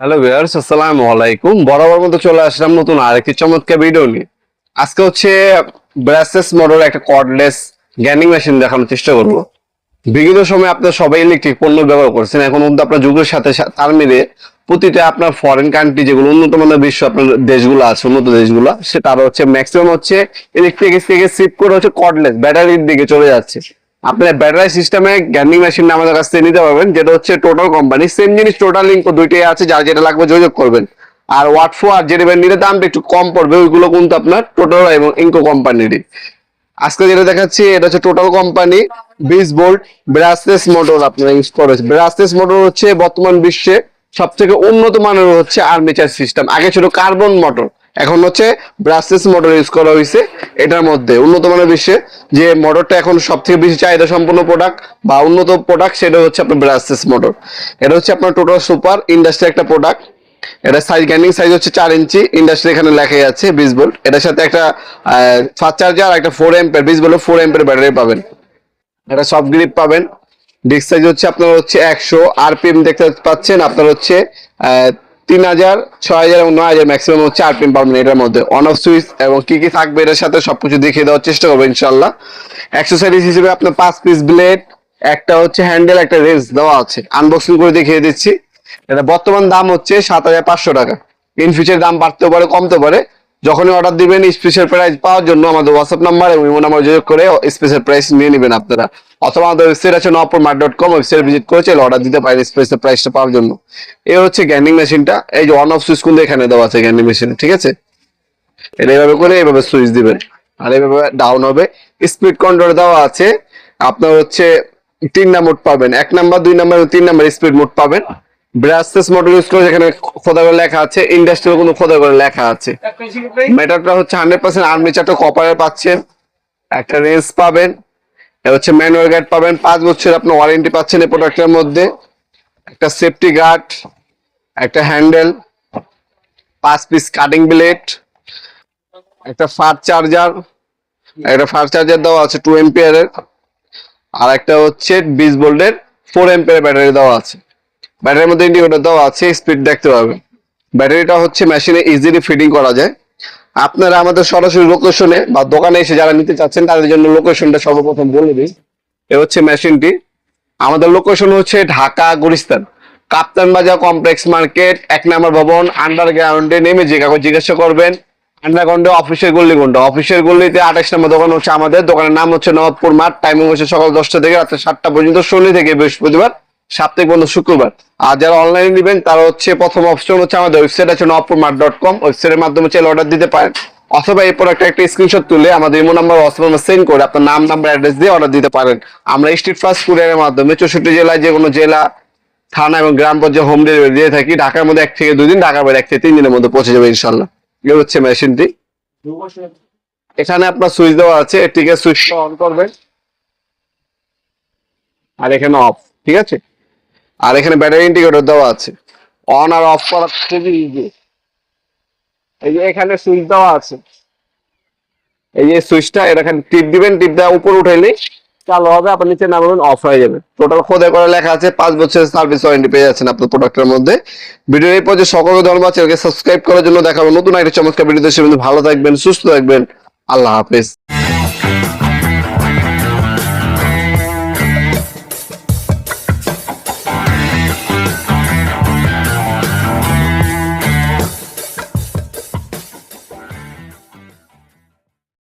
Hello viewers আসসালামু আলাইকুম বরাবর মতো চলে আসলাম নতুন আরেকটি চমৎকার ভিডিও নিয়ে। আজকে হচ্ছে ব্রাসেস মডেল একটা কর্ডলেস গ্যানিং মেশিন দেখানোর চেষ্টা করব। বিগত সময় আপনার সবাই ইলেকট্রিক পণ্য ব্যবহার করছেন। এখন কিন্তু আপনার যুগের সাথে তাল মিলে প্রতিটা আপনার ফরেন কান্ট্রি যেগুলো উন্নত মানের বিশ্ব আপনার দেশগুলো আছে, উন্নত দেশগুলো সে তারা হচ্ছে ম্যাক্সিমাম হচ্ছে ইলেকট্রিক থেকে শিফট করে হচ্ছে কর্ডলেস ব্যাটারির দিকে চলে যাচ্ছে। আপনার ব্যাটারি সিস্টেমে গ্যান্ডিং মেশিন আমাদের কাছ থেকে নিতে পারবেন, যেটা হচ্ছে টোটাল কোম্পানি সেম জিনিস টোটাল লিঙ্ক দুইটাই আছে, যার যেটা লাগবে যোগাযোগ করবেন। আর ওয়াটফো আর যেটা নিলে দামটা একটু কম পড়বে, ওইগুলো কিন্তু আপনার টোটাল এবং ইনকো কোম্পানিরই আজকে যেটা দেখাচ্ছি, এটা হচ্ছে টোটাল কোম্পানি বিশ বোল্ট ব্রাসলেস মোটর আপনারা ইউজ করেছে ব্রাসলেস মোটর হচ্ছে বর্তমান বিশ্বে সব থেকে উন্নত মানের হচ্ছে আর্মেচার সিস্টেম আগে ছিল কার্বন মোটর এখন হচ্ছে ব্রাসলেস মোটর ইউজ করা হয়েছে এটার মধ্যে উন্নত মানের বিশ্বে যে মোটরটা এখন সব থেকে বেশি চাহিদা সম্পন্ন প্রোডাক্ট বা উন্নত প্রোডাক্ট সেটা হচ্ছে আপনার ব্রাসলেস মোটর এটা হচ্ছে আপনার টোটাল সুপার ইন্ডাস্ট্রি একটা প্রোডাক্ট এটা সাইজ গ্যান্ডিং সাইজ হচ্ছে চার ইঞ্চি। ইন্ডাস্ট্রি এখানে লেখাই আছে বিশ ভোল্ট এটার সাথে একটা ফাস্ট চার্জার একটা ফোর এম্পের বিশ ভোল্ট ফোর এম্পের ব্যাটারি পাবেন। একটা সফট গ্রিপ পাবেন। ডিস্ক সাইজ হচ্ছে আপনার হচ্ছে একশো। আরপিএম দেখতে পাচ্ছেন, আপনার হচ্ছে তিন হাজার, ছয় হাজার এবং নয় হাজার ম্যাক্সিমাম হচ্ছে পিন পাবেন এটার মধ্যে। অন অফ সুইচ এবং কি কি থাকবে এটার সাথে সবকিছু দেখিয়ে দেওয়ার চেষ্টা করব ইনশাল্লাহ অ্যাক্সেসরিজ হিসেবে আপনার পাঁচ পিস ব্লেড একটা হচ্ছে হ্যান্ডেল একটা রেঞ্জ দেওয়া আছে। আনবক্সিং করে দেখিয়ে দিচ্ছি। এটা বর্তমান দাম হচ্ছে সাত হাজার পাঁচশো টাকা। ইন ফিউচার দাম বাড়তেও পারে কমতে পারে। যখনই অর্ডার দিবেন স্পেশাল প্রাইস পাওয়ার জন্য আমাদের হোয়াটসঅ্যাপ নাম্বার এবং ইমো নাম্বার যোগ করে স্পেশাল প্রাইস নিয়ে নেবেন আপনারা। অথবা আমাদের ওয়েবসাইট আছে Nupur mart dot com website visit করে চাইলে অর্ডার দিতে পারেন স্পেশাল প্রাইসটা পাওয়ার জন্য। এই হচ্ছে গ্যান্ডিং মেশিনটা এই যে অন অফ সুইচ কিন্তু এখানে দেওয়া আছে গ্যান্ডিং মেশিনে ঠিক আছে? এটা এইভাবে করে এইভাবে সুইচ দিবেন। আর এইভাবে ডাউন হবে। স্পিড কন্ট্রোল দেওয়া আছে। আপনার হচ্ছে তিন তিনটা মোড পাবেন। এক নাম্বার দুই নাম্বার তিন নাম্বার স্পিড মোড পাবেন। ব্রাসলেস মোটর ইউজ করে যেখানে খোদা করে লেখা আছে ইন্ডাস্ট্রিয়াল কোনো খোদা করে লেখা আছে। মেটারটা হচ্ছে হান্ড্রেড পার্সেন্ট আর্মিচারটা কপারের পাচ্ছেন। একটা রেঞ্জ পাবেন। হচ্ছে ম্যানুয়াল গার্ড পাবেন। পাঁচ বছর আপনার ওয়ারেন্টি পাচ্ছেন এই প্রোডাক্টের মধ্যে। একটা সেফটি গার্ড একটা হ্যান্ডেল পাঁচ পিস কাটিং ব্লেড একটা ফার চার্জার একটা ফার চার্জার দেওয়া আছে টু এম্পিয়ারের আর একটা হচ্ছে বিশ ভোল্টের ফোর এম্পিয়ার ব্যাটারি দেওয়া আছে। ব্যাটারির মধ্যে ইন্ডিকেটর দেওয়া আছে স্পিড দেখতে পাবেন। ব্যাটারিটা হচ্ছে মেশিনে ইজিলি ফিটিং করা যায়। আপনারা আমাদের সরাসরি লোকেশনে বা দোকানে এসে যারা নিতে চাচ্ছেন, তাদের জন্য লোকেশনটা সর্বপ্রথম বলে দিই। এ হচ্ছে মেশিনটি আমাদের লোকেশন হচ্ছে ঢাকা, গুলিস্তান। কাপ্তান বাজার কমপ্লেক্স মার্কেট এক নম্বর ভবন আন্ডারগ্রাউন্ডে নেমে জিজ্ঞাসা করবেন আন্ডারগ্রাউন্ডে অফিসের গল্লি কোনটা অফিসের গল্লিতে আঠাশ নম্বর দোকান হচ্ছে আমাদের। দোকানের নাম হচ্ছে নবাবপুর মাঠ। টাইমিং হচ্ছে সকাল দশটা থেকে রাত্রে সাতটা পর্যন্ত শনি থেকে বৃহস্পতিবার সাপ্তাহিক বন্ধ শুক্রবার। আর যারা অনলাইনে নেবেন, তারা হচ্ছে প্রথম অপশন হচ্ছে আমাদের ওয়েবসাইট আছে নবাবপুর মাঠ ডট কম ওয়েবসাইটের মাধ্যমে চাইলে অর্ডার দিতে পারেন। অথবা এই প্রোডাক্ট একটা স্ক্রিনশট তুলে আমাদের ইমো নাম্বার নাম্বার সেন্ড করে আপনার নাম নাম্বার অ্যাড্রেস দিয়ে অর্ডার দিতে পারেন। আমরা স্ট্রিট ফাস্ট কুরিয়ারের মাধ্যমে চৌষট্টি জেলায় যে কোনো জেলা, থানা এবং গ্রাম পর্যায়ে হোম ডেলিভারি দিয়ে থাকি। ঢাকার মধ্যে এক থেকে দুই দিন ঢাকার বাইরে এক থেকে তিন দিনের মধ্যে পৌঁছে যাবে ইনশাল্লাহ এই হচ্ছে মেশিনটি। এখানে আপনার সুইচ দেওয়া আছে, এটিকে সুইচটা অন করবেন। আর এখানে অফ ঠিক আছে? আর এখানে ব্যাটারি ইন্ডিকেটর দেওয়া আছে। অন আর অফ করা খুবই ইজি এই যে এখানে সুইচ দেওয়া আছে। এই যে সুইচটা এটা এখানে টিপ দিবেন, টিপ দেওয়া উপর উঠাইলে চালু হবে, আপনার নিচে নামাবেন অফ হয়ে যাবে। টোটাল খোদাই করে লেখা আছে, পাঁচ বছরের সার্ভিস ওয়ারেন্টি পেয়ে যাচ্ছেন আপনার প্রোডাক্টের মধ্যে। ভিডিও এই পর্যায়ে সকলকে ধন্যবাদ। চ্যানেলকে সাবস্ক্রাইব করার জন্য দেখাবো নতুন একটা চমৎকার ভিডিও দেশে ভালো থাকবেন, সুস্থ থাকবেন। আল্লাহ হাফেজ।